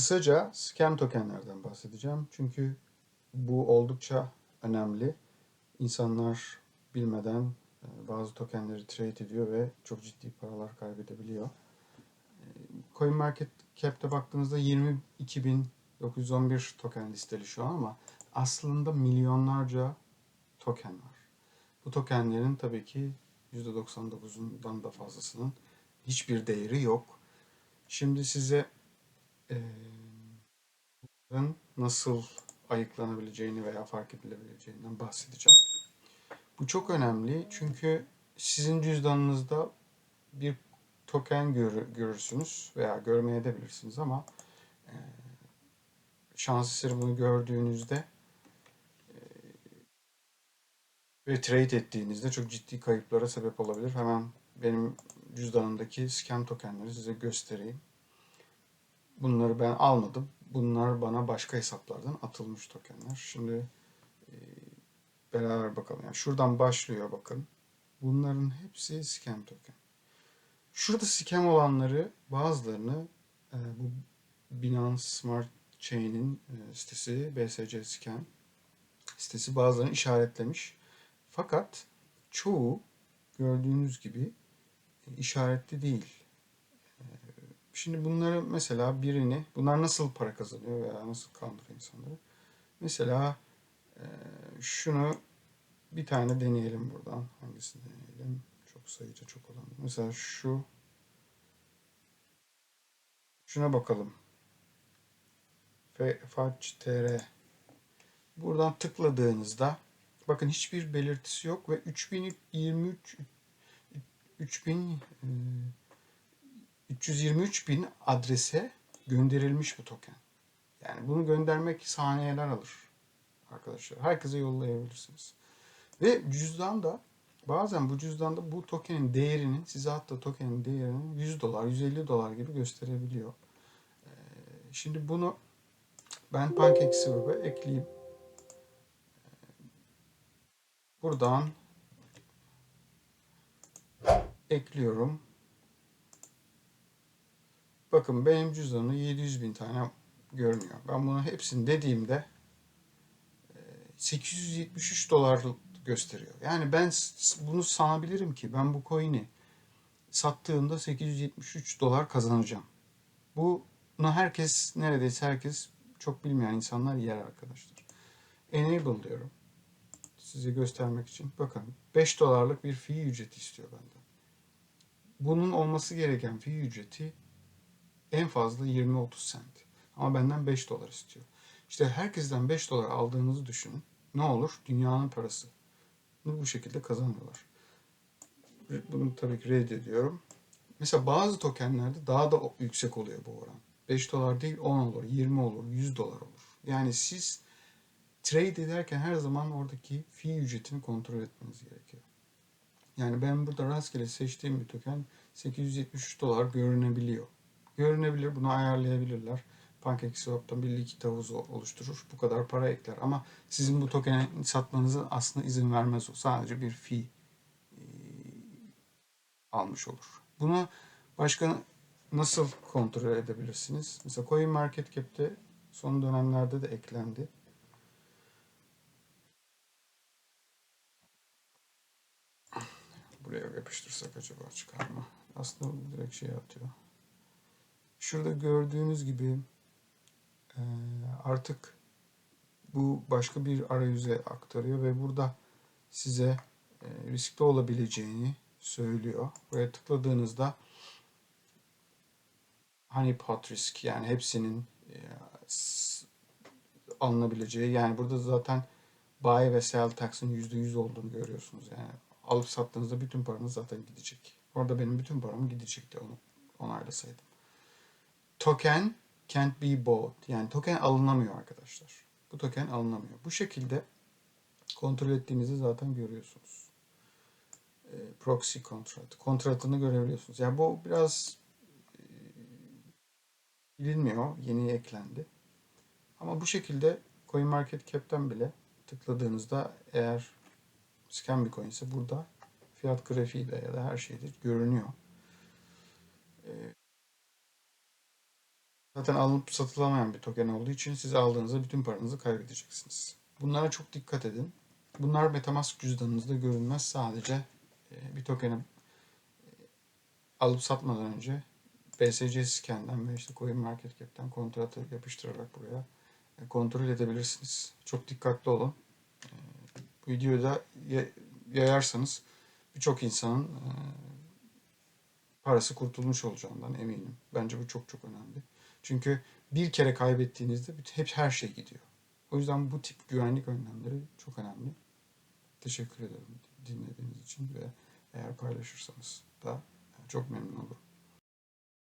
Kısaca scam tokenlerden bahsedeceğim. Çünkü bu oldukça önemli. İnsanlar bilmeden e, bazı tokenleri trade ediyor ve çok ciddi paralar kaybedebiliyor. E, CoinMarketCap'te baktığınızda 22.911 token listeli şu an ama aslında milyonlarca token var. Bu tokenlerin tabii ki %99'undan da fazlasının hiçbir değeri yok. Şimdi size e, bunların nasıl ayıklanabileceğini veya fark edilebileceğinden bahsedeceğim. Bu çok önemli çünkü sizin cüzdanınızda bir token gör, görürsünüz veya görmeye de bilirsiniz ama e, şans eseri bunu gördüğünüzde e, ve trade ettiğinizde çok ciddi kayıplara sebep olabilir. Hemen benim cüzdanımdaki scam tokenleri size göstereyim. Bunları ben almadım. Bunlar bana başka hesaplardan atılmış tokenler. Şimdi e, beraber bakalım. Yani şuradan başlıyor bakın. Bunların hepsi scam token. Şurada scam olanları bazılarını e, bu Binance Smart Chain'in e, sitesi BSC Scam sitesi bazılarını işaretlemiş. Fakat çoğu gördüğünüz gibi işaretli değil. Şimdi bunları mesela birini, bunlar nasıl para kazanıyor veya nasıl kandırıyor insanları? Mesela e, şunu bir tane deneyelim buradan. Hangisini deneyelim? Çok sayıca çok olan. Mesela şu şuna bakalım. FAC.tr Buradan tıkladığınızda bakın hiçbir belirtisi yok ve 3023 3000 323 bin adrese gönderilmiş bu token. Yani bunu göndermek saniyeler alır arkadaşlar. Herkese yollayabilirsiniz. Ve cüzdanda bazen bu cüzdanda bu tokenin değerinin size hatta tokenin değerinin 100 dolar, 150 dolar gibi gösterebiliyor. Ee, şimdi bunu ben PancakeSwap'a ekleyeyim. Ee, buradan ekliyorum. Bakın benim cüzdanımda 700 bin tane görünüyor. Ben bunu hepsini dediğimde 873 e, dolar gösteriyor. Yani ben bunu sanabilirim ki ben bu coin'i sattığımda 873 dolar kazanacağım. Bunu herkes neredeyse herkes çok bilmeyen insanlar yer arkadaşlar. Enable diyorum. Size göstermek için. Bakın 5 dolarlık bir fee ücreti istiyor benden. Bunun olması gereken fee ücreti en fazla 20-30 sent. Ama benden 5 dolar istiyor. İşte herkesten 5 dolar aldığınızı düşünün. Ne olur? Dünyanın parası. Bunu bu şekilde kazanıyorlar. Bunu tabii ki reddediyorum. Mesela bazı tokenlerde daha da yüksek oluyor bu oran. 5 dolar değil 10 olur, 20 olur, 100 dolar olur. Yani siz trade ederken her zaman oradaki fee ücretini kontrol etmeniz gerekiyor. Yani ben burada rastgele seçtiğim bir token 873 dolar görünebiliyor görünebilir. Bunu ayarlayabilirler. PancakeSwap'tan bir likit havuzu oluşturur. Bu kadar para ekler. Ama sizin bu tokeni satmanızı aslında izin vermez o. Sadece bir fee e, almış olur. Bunu başka nasıl kontrol edebilirsiniz? Mesela CoinMarketCap'te son dönemlerde de eklendi. Buraya yapıştırsak acaba çıkar mı? Aslında direkt şey atıyor. Şurada gördüğünüz gibi e, artık bu başka bir arayüze aktarıyor ve burada size e, riskli olabileceğini söylüyor. Buraya tıkladığınızda honeypot risk yani hepsinin e, alınabileceği yani burada zaten buy ve sell tax'ın %100 olduğunu görüyorsunuz. Yani alıp sattığınızda bütün paranız zaten gidecek. Orada benim bütün param gidecekti onu onaylasaydım token can't be bought. Yani token alınamıyor arkadaşlar. Bu token alınamıyor. Bu şekilde kontrol ettiğinizi zaten görüyorsunuz. E, proxy kontrat. Kontratını görebiliyorsunuz. Yani bu biraz e, bilinmiyor. Yeni eklendi. Ama bu şekilde CoinMarketCap'ten bile tıkladığınızda eğer scam bir coin ise burada fiyat grafiği de ya da her şeyde görünüyor. E, Zaten alınıp satılamayan bir token olduğu için siz aldığınızda bütün paranızı kaybedeceksiniz. Bunlara çok dikkat edin. Bunlar Metamask cüzdanınızda görünmez. Sadece e, bir tokeni e, alıp satmadan önce BSC scan'den ve işte CoinMarketCap'ten kontratı yapıştırarak buraya e, kontrol edebilirsiniz. Çok dikkatli olun. Bu videoyu da ya- yayarsanız birçok insanın parası kurtulmuş olacağından eminim. Bence bu çok çok önemli. Çünkü bir kere kaybettiğinizde hep her şey gidiyor. O yüzden bu tip güvenlik önlemleri çok önemli. Teşekkür ederim dinlediğiniz için ve eğer paylaşırsanız da çok memnun olurum.